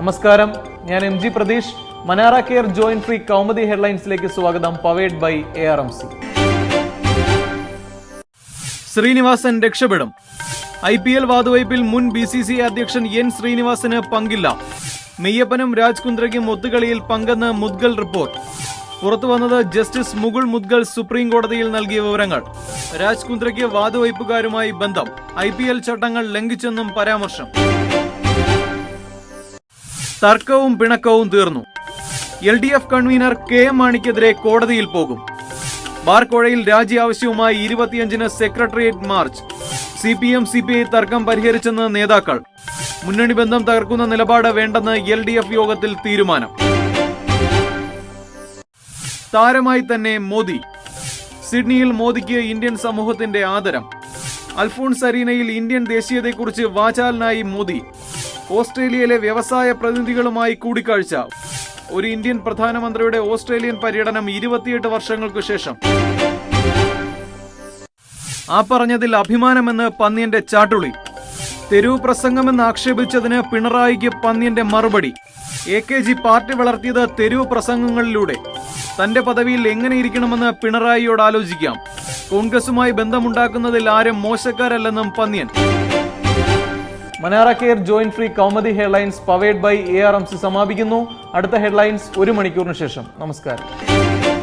നമസ്കാരം. ഞാൻ M G Pratheesh. Manara care joint free Kaumudi ഹെഡ്ലൈൻസിലേക്ക് സ്വാഗതം powered by A R M C. Srinivasan രക്ഷപ്പെടും. I P L വാതുവയ്പിൽ മുൻ ബി സി സി അധ്യക്ഷൻ എൻ ശ്രീനിവാസന് പങ്കില്ല. മെയ്യപ്പനും രാജ്കുന്ദ്രയ്ക്കും ഒത്തുകളിയിൽ പങ്കെന്ന് മുദ്ഗൽ റിപ്പോർട്ട്. പുറത്തു വന്നത് ജസ്റ്റിസ് മുകുൾ മുദ്ഗൽ സുപ്രീം കോടതിയിൽ നൽകിയ വിവരങ്ങൾ. രാജ്കുന്ദ്രയ്ക്ക് വാതുവയ്പുകാരുമായി ബന്ധം. ഐ പി എൽ ചട്ടങ്ങൾ ലംഘിച്ചെന്നും പരാമർശം. തർക്കവും പിണക്കവും തീർന്നു. L D F convener K M മാണിക്കെതിരെ കോടതിയിൽ പോകും. ബാർക്കോഴയിൽ രാജി ആവശ്യവുമായി ഇരുപത്തിയഞ്ചിന് secretariat march. C P M C P I തർക്കം പരിഹരിച്ചെന്ന് നേതാക്കൾ. മുന്നണി ബന്ധം തകർക്കുന്ന നിലപാട് വേണ്ടെന്ന് എൽ ഡി എഫ് യോഗത്തിൽ തീരുമാനം. താരമായി തന്നെ മോദി. സിഡ്നിയിൽ മോദിക്ക് ഇന്ത്യൻ സമൂഹത്തിന്റെ ആദരം. അൽഫോൺസ് അരീനയിൽ ഇന്ത്യൻ ദേശീയതയെക്കുറിച്ച് വാചാലനായി മോദി. ഓസ്ട്രേലിയയിലെ വ്യവസായ പ്രതിനിധികളുമായി കൂടിക്കാഴ്ച. ഒരു ഇന്ത്യൻ പ്രധാനമന്ത്രിയുടെ ഓസ്ട്രേലിയൻ പര്യടനം ഇരുപത്തിയെട്ട് വർഷങ്ങൾക്കു ശേഷം. ആ പറഞ്ഞതിൽ അഭിമാനമെന്ന് പന്നിയന്റെ ചാട്ടുളി. തെരുവ് പ്രസംഗമെന്ന് ആക്ഷേപിച്ചതിന് പിണറായിക്ക് പന്നിയന്റെ മറുപടി. എ കെ ജി പാർട്ടി വളർത്തിയത് തെരുവ് പ്രസംഗങ്ങളിലൂടെ. തന്റെ പദവിയിൽ എങ്ങനെ ഇരിക്കണമെന്ന് പിണറായിയോട് ആലോചിക്കാം. കോൺഗ്രസുമായി ബന്ധമുണ്ടാക്കുന്നതിൽ ആരും മോശക്കാരല്ലെന്നും Pannyan. Manara care joint free Kaumudi headlines powered by A R M C സമാപിക്കുന്നു. അടുത്ത ഹെഡ്ലൈൻസ് ഒരു മണിക്കൂറിന് ശേഷം. നമസ്കാരം.